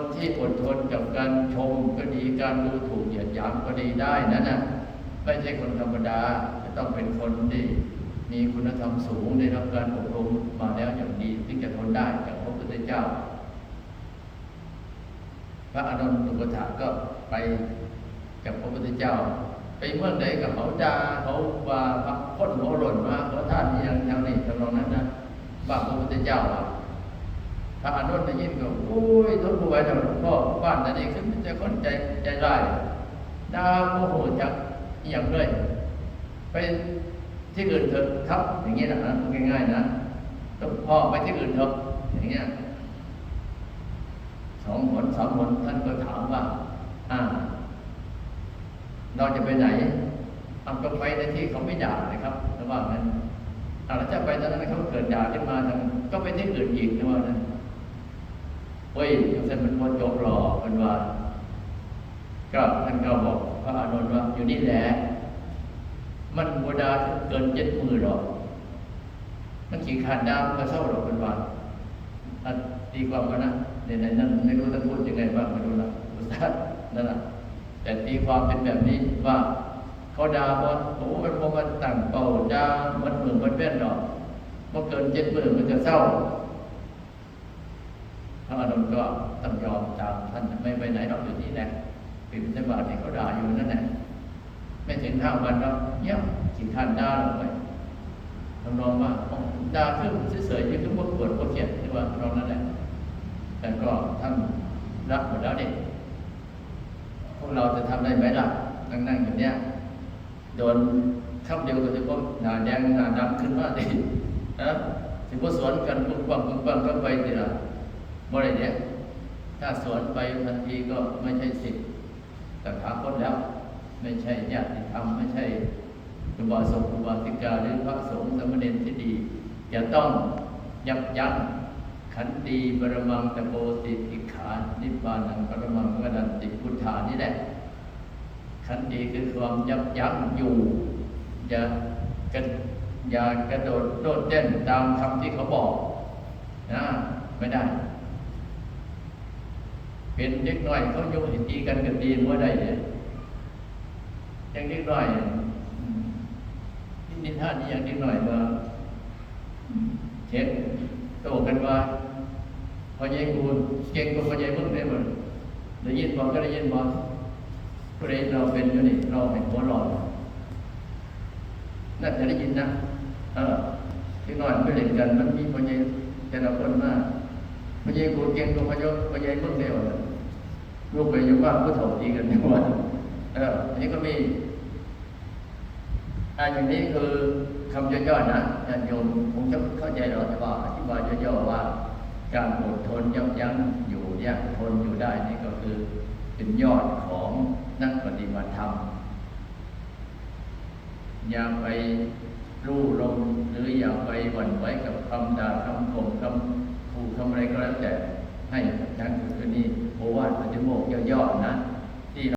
คนที่อดทนกับการชมก็ดีการดูถูกเหยียดหยามก็ดีได้นั่นน่ะไม่ใช่คนธรรมดาจะต้องเป็นคนที่มีคุณธรรมสูงได้รับการอบรมมาแล้วอย่างดีถึงจะทนได้จากพระพุทธเจ้า พระอานนท์ตุปถาก็ไปกับพระพุทธเจ้า ไปเมื่อใดกับเขาด่าเขาว่าพักพ้นหัวหล่นมาเขาท่านมีอย่างทางนี้ทำนองนั้นนะว่าพระพุทธเจ้าอะ พระอานนท์ได้ยินก็โอ้ยทนผู้ไหวแต่หลวงพ่อบ้านนั่นเองขึ้นจะคนใจใจร้ายด่าโมโหจักอย่างเลยไปที่อื่นเถอะครับอย่างเงี้ยนะง่ายๆนะหลวงพ่อไปที่อื่นเถอะอย่างเงี้ยสองหนสามหนท่านก็ถามว่า อ่า เราจะไปไหนเอาก็ไปในที่เขาไม่ด่าเลยครับระหว่างนั้นอ่าแล้วจะไปตอนนั้นเขาเกิดด่าขึ้นมาทางก็ไปที่อื่นอีกนะว่านั้น เฮ้ยท่านมันพอจบรอเป็นว่า ก็ท่านก็บอกพระอานนท์ว่าอยู่นี่แหละ มันบูดาเกินเจ็ดมือหรอกมันขี่ขาดดาวก็เศร้าหรอกเป็นว่าอะตีความกันนะในในนั้นไม่รู้ท่านพูดยังไงบ้างไม่รู้ละอุตส่าห์นั่นแหละแต่ตีความเป็นแบบนี้ว่าเขาด่าว่าโอ้เป็นพวกมันต่างเป่าด่ามันเหมือนมันแว่นหรอกเมื่อเกินเจ็ดมื่นมันจะเศร้า พระอานนท์ก็ต้องยอมตามท่านไม่ไปไหนหรอกอยู่ที่แหละปิดสบาทที่เขาด่าอยู่นั่นแหละไม่ถึงห้าวันหรอกเยี่ยมขีดขันด่าลงไปทำนองว่าอ๋อดาขึ้นเฉยๆยังขึ้นพวกปวดพวกเขียนที่ว่าเรานั่นแหละแต่ก็ท่านรับหมดแล้วเนี่ยพวกเราจะทำได้ไหมล่ะนั่งๆอยู่เนี้ยโดนคำเดียวก็จะพวกหนาแดงหนาดำขึ้นมาดินะถึงพวกสวนกันปุ๊บปังปุ๊บปังก็ไปสิละ บ่ได้เนี่ยถ้าสวนไปทันทีก็ไม่ใช่สิทธิ์แต่ถามคนแล้ว ไม่ใช่ญาติธรรมไม่ใช่อุบาสกอุบาสิกาหรือพระสงฆ์สมณรที่ดีจะต้องยับยั้งขันตีปรมังตะโปติอิขานิพพานังปรมังกดันติพุทธานี่แหละขันตีคือความยับยั้งอยู่ อย่ากระอย่ากระโดดโดดเด่นตามคำที่เขาบอกนะไม่ได้ เป็นเด็กน้อยเขาโยกตีกันกันดีเมื่อใดเนี่ยยังเด็กน้อยนินท่านนี้อย่างนิดหน่อยว่าเช็ดโตกันว่าพอใหญ่กูเก่งกว่าพอใหญ่มึงได้หมดได้ยินบอกก็ได้ยินบอกผู้ใดเราเป็นอยู่นี่เราเป็นหัวหลอดน่าจะได้ยินนะเออที่น้อยไปเล่นกันมันมีพอใหญ่แต่ละคนมากพอใหญ่กูเก่งกว่าพอใหญ่พอใหญ่มึงได้หมด ลูกไปอยู่บ้านก็ถ่าตีกันทุกวันเอออันนี้ก็มีอันอย่างนี้คือคำย่อๆนะญาติโยมผมจะเข้าใจเราแต่ว่าอธิบายย่อๆว่า การอดทนยับยั้งอยู่ยากทนอยู่ได้นี่ก็คือเป็นยอดของนักปฏิบัติธรรมอย่าไปรู้ลมหรืออย่าไปหวั่นไหวกับคำด่าคำข่มคำขู่คำอะไรก็แล้วแต่ให้ทั้งคือนี่โอ วาทปฏิโมกย่อๆนะ